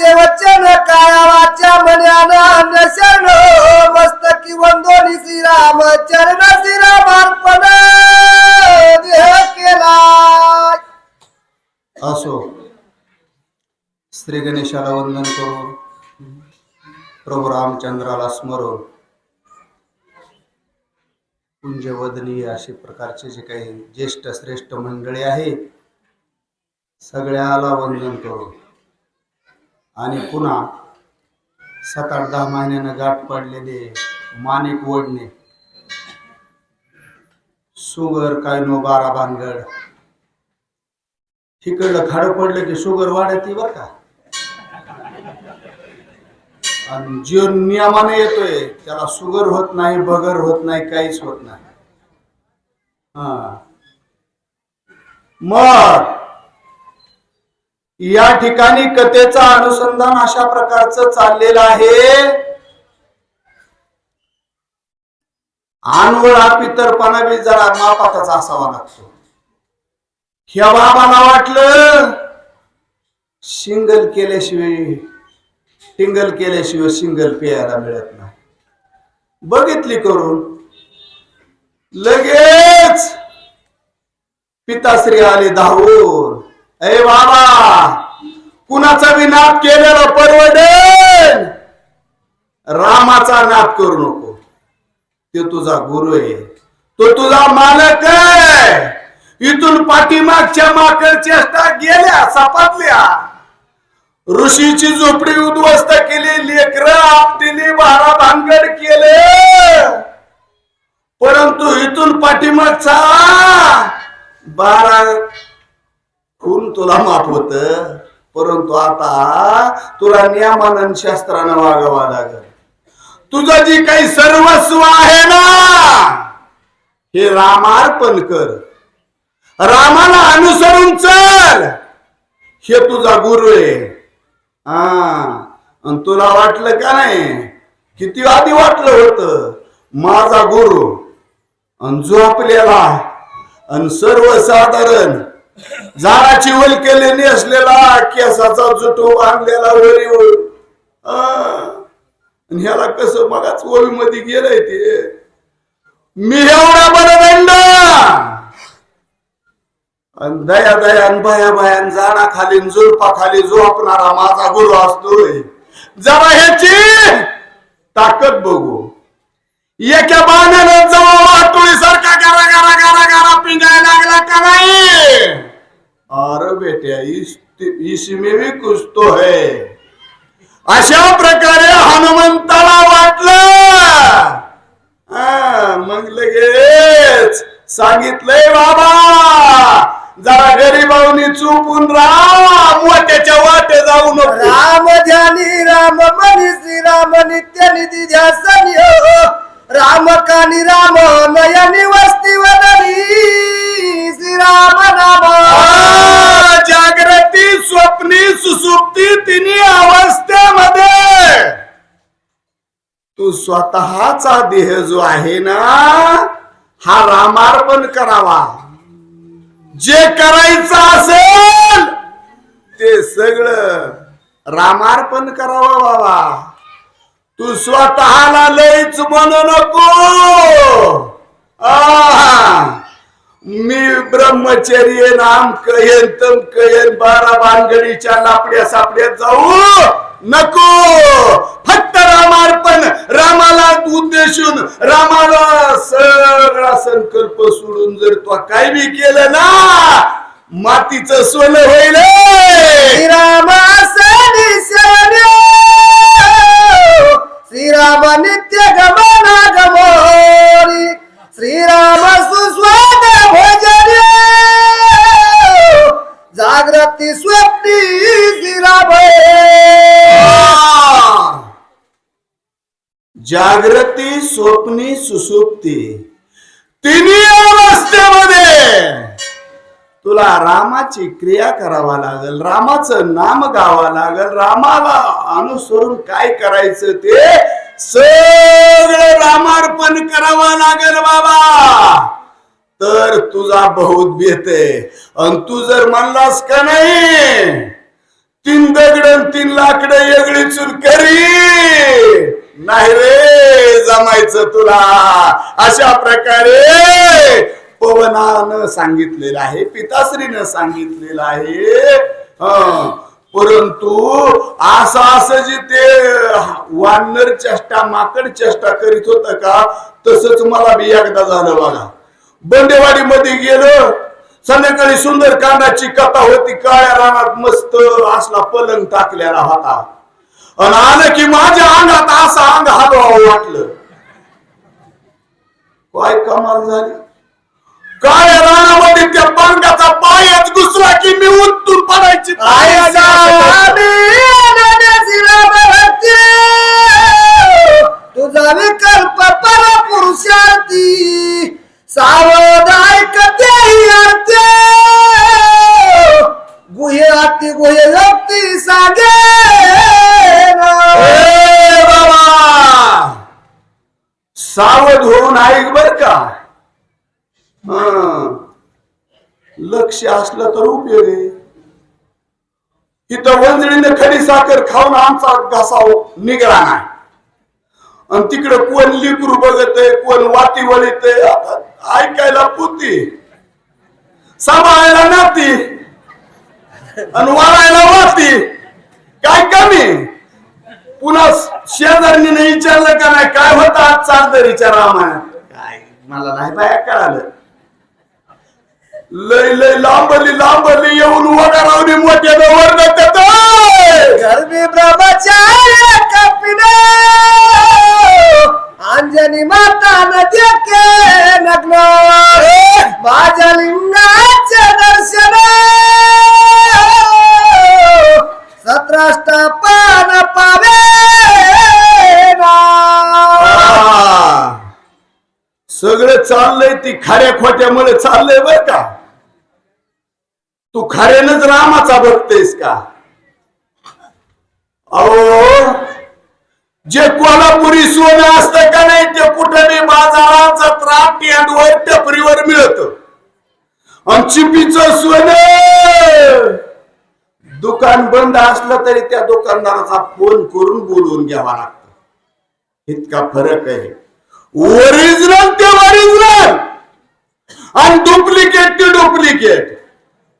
रामाचे वचन काया वाच्या मन्यान नशन हो, मस्तकी वंदोनी श्रीराम चरण श्रीराम अर्पण देह केला. असो. श्री गणेशाला वंदन करून प्रभू रामचंद्राला स्मरून कुंजवदनीय असे प्रकारचे जे काही ज्येष्ठ श्रेष्ठ मंडळी आहे सगळ्याला वंदन करू आणि पुन्हा सात आठ दहा महिन्यानं गाठ पडलेले माणिक ओढणे. सुगर काय नो बारा भानगड. तिकडलं खाडं पडलं की शुगर वाढते बर का? आणि जीव नियमाने येतोय त्याला शुगर होत नाही बगर होत नाही काहीच होत नाही. हा. मग या ठिकाणी कथेचा अनुसंधान अशा प्रकारचं चाललेलं आहे. अनवळा पितरपणा बी जरा मापाचा असावा लागतो. ह्या बाबाला वाटलं सिंगल केल्याशिवाय टिंगल केल्याशिवाय सिंगल प्यायला मिळत नाही. बघितली करून लगेच पिताश्री आले धावून. अरे बाबा कुणाचा बी नाद केलेला परवडेल? रामाचा नाद करू नको. ते तुझा गुरु आहे. तो तुझा मालक आहे. इथून पाठीमागच्या माकड चेष्टा गेल्या सापातल्या ऋषीची झोपडी उद्ध्वस्त केली लेकर आपटीने बारा भानगड केले. परंतु इथून पाठीमागचा बारा खून तुला माफ होत परंतु आता तुला नियमानन शास्त्रानं वागावा लागल. तुझं जी काही सर्वस्व आहे ना हे रामार्पण कर. रामाला अनुसरून चल. हे तुझा गुरु आहे. हा. आणि तुला वाटलं का नाही? किती आधी वाटलं होत? माझा गुरु. आणि झोपलेला आणि सर्वसाधारण झाडाची वलकेले नेसलेला केसाचा जुटो बांधलेला वरीवर. आणि ह्याला कसं मगाच ओवी मध्ये गेलंय ते? मी एवढा बरदंड आणि दया दयान भया भयान जाणा खाली जुळपा खाली झोपणारा माझा गुरु असतोय. जरा ह्याची ताकद बघू. एका बाण्यानं अरे इस इसमें भी कुछ तो है। अशा प्रकारे हनुमंताला वाटलं। मग लगेच सांगितलंय बाबा जरा गरीबावनी चुपून राम मोठ्याच्या वाटे जाऊ नको. राम ध्यानी राम मनी श्री राम नित्य निधी ध्यासनी हो, हो. राम कानी राम नयनी सुप्ती तिन्ही अवस्थेमध्ये. तू स्वतःचा देह जो आहे ना हा रामार्पण करावा. जे करायचं असेल ते सगळं रामार्पण करावं बाबा. तू स्वतःला लयच म्हणू नको. आहा. मी ब्रह्मचर्य नाम कयन तम कयन बारा भानगडीच्या लापड्या सापड्यात जाऊ नको. फक्त रामार्पण रामाला उद्देशून रामाला सगळा संकल्प सोडून जर तो काय बी केलं ना मातीच सोनं होईल. श्रीरामा सनी शरण्य श्रीराम नित्य गमना गमो जागृती स्वप्नी सुसुप्ती. तिन्ही अवस्थेमध्ये तुला रामाची क्रिया करावा लागल रामाचं नाम गावा लागल रामाला अनुसरून काय करायचं ते सगळं रामार्पण करावं लागल बाबा. तर तुझा बहुत बेत आहे. आणि तू जर म्हणलास का नाही तीन दगड तीन लाकडं वेगळी चूल करी नाही रे जमायचं तुला. अशा प्रकारे पवनानं सांगितलेलं आहे पिताश्रीनं सांगितलेलं आहे. परंतु असं असं जे ते वानर चेष्टा माकड चेष्टा करीत होत का तसंच मला बी एकदा झालं बघा. बंडेवाडी मध्ये गेलो संध्याकाळी सुंदर कांदाची कथा होती काळ्या रानात मस्त असला पलंग टाकलेला होता. आणि आलं की माझ्या अंगात असं अंग हलवावं वाटलं. काय कमाल झाली. काळ्या रानामध्ये त्या पांगाचा पायच घुसला की मी उत्तून पडायची. तुझा विकल्प परपुरुषार्थी तर उपयोग आहे इथं वंजळीने खडी साखर खाऊन आमचा घसा निघला नाही. आणि तिकडं कोण लिकरू बघत कोण वाती वळीत ऐकायला पुती सांभाळायला नाती. आणि वाळायला वाती. काय कमी? पुन्हा शेजारणीने विचारलं का नाही काय होतं आज चालतं विचार रामायण काय मला नाही बाया कळालं. लय लय लांबली लांबली येऊन वडारावली मोठ्यानं वरडत गर्भी ब्रह्मचार्य कपिने अंजनी माता नदी के नग्न. माझ्या लिंगाचे दर्शन. सत्राष्टपान पावे सगळं चाललंय ती खाऱ्या खोट्यामुळे चाललंय बर का? खऱ्यानच रामाचा बघतेस का? अहो जे कोल्हापुरी सोनं असतं का नाही ते कुठे नाही बाजारात जत्रा टेंडवर टपरीवर मिळत. आणि चिपीचं सोनं! दुकान बंद असलं तरी त्या दुकानदाराचा फोन करून बोलवून घ्यावा लागतो. इतका फरक आहे. ओरिजिनल ते ओरिजिनल आणि डुप्लिकेट ते डुप्लिकेट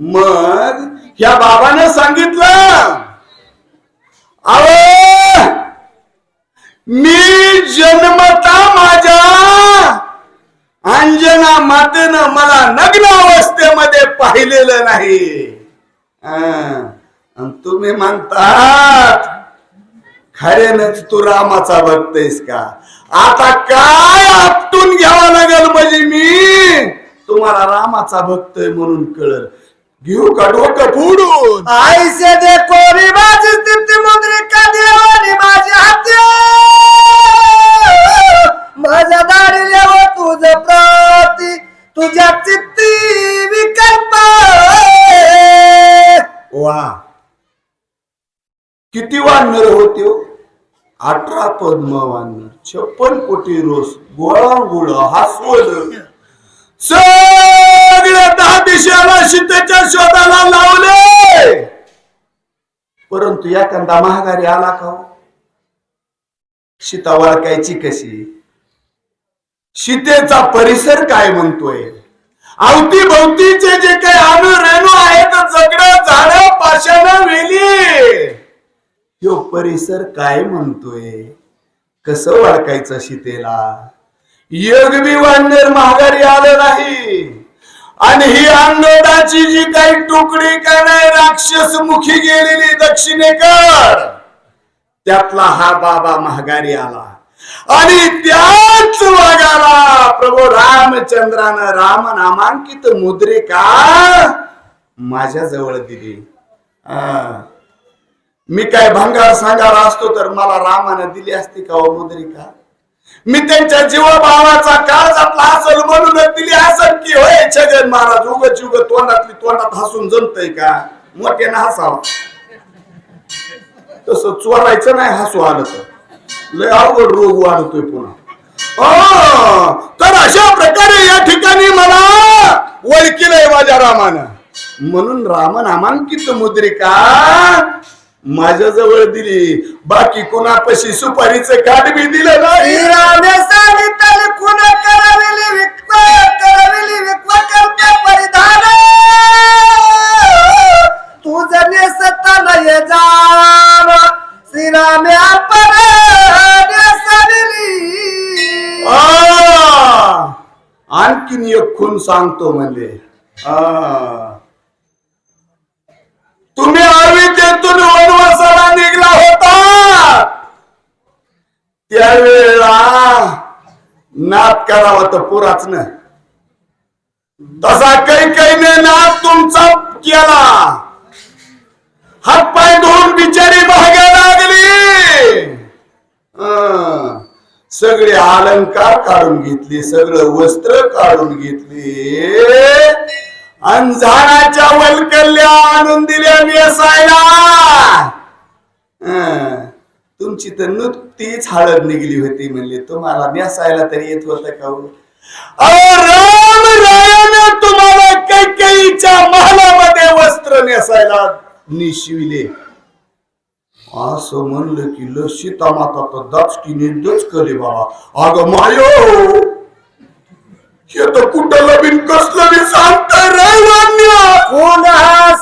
मग ह्या बाबाने सांगितलं. अहो मी जन्मता माझ्या अंजना मातेनं मला नग्न अवस्थेमध्ये पाहिलेलं नाही. अं, तुम्ही म्हणतात खऱ्यानच तू रामाचा बघतेस का? आता काय आपटून घ्यावा लागेल म्हणजे मी? तुम्हाला रामाचा बघतोय म्हणून कळल. घेऊ का डोकं फोडून? आई से देखो रे माझी स्थिती मुद्रिका देवानी माझ्या हाती? माझ्या दाढी लेव तुझ प्रती तुझ्या चित्ती विकल्प. वा. किती वानर होते हो? अठरा पद्म वानर छप्पन कोटी रोस गोळा गोळ हासवल. सगळ्या दहा दिशाला सीतेच्या शोधाला लावले. परंतु एखादा महागारी आला का हो? शिता सीता वळखायची कशी? सीतेचा परिसर काय म्हणतोय? अवतीभोवतीचे जे काही अणु रेणू आहेत जगड झाड पाशाला वेली. ह्यो परिसर काय म्हणतोय? कसं ओळखायचं सीतेला योग बी वानर महागारी आलं नाही. आणि ही अंगडाची जी काही तुकडी काय नाही राक्षस मुखी गेलेली दक्षिणेकर त्यातला हा बाबा महागारी आला. आणि त्याच वागाला प्रभू रामचंद्रानं राम नामांकित मुद्रिका माझ्या जवळ दिली. मी काय भंगार सांगार असतो तर मला रामानं दिली असती का हो मुद्रिका? मी त्यांच्या जीवाभावाचा काळजातला असल म्हणून दिली असल की होय छगन महाराज उगच उग तोंडातली तोंडात हसून जमतय का? मोठ्यानं हसावं. तस चोरायचं नाही हसू आलं तर. लय अवघड रोग वाढतोय पुन्हा. तर अशा प्रकारे या ठिकाणी मला ओळखीलंय माझ्या रामानं. म्हणून रामनामांकित मुद्रिका माझ्या जवळ दिली. बाकी कोणापाशी सुपारीचं काढ बी दिलं नाही? सांगितले कुण करविली विक्व करविली विक्व करते परिधान. तुझ नेसता ये जाण श्रीरामे आपण नेसविली. आ, आणखीन एक खून सांगतो म्हणजे. तुम्ही अविद्येतून वनवासाला निघला होता. त्यावेळेला नाद करावा तर पुराच न तसा काही काही नाद तुमचा केला. हातपाय धुवून बिचारी भागा लागली. सगळे अलंकार काढून घेतले सगळं वस्त्र काढून घेतले. झाडाच्या वलकल्ल्या आणून दिल्या नेसायला अं, तुमची तर नुकतीच हळद निघली होती म्हणली. तुम्हाला नेसायला तरी येत होत का हो? अहो, राम रायानं तुम्हाला कैकेईच्या महालामध्ये वस्त्र नेसायला निशिविले. असं म्हणलं की लसीता माता तर दाचकीने दचकले बाबा अगं मायो! हे तर कुठं लबीन कसलं बी सांगताय रैवान्य कोण हा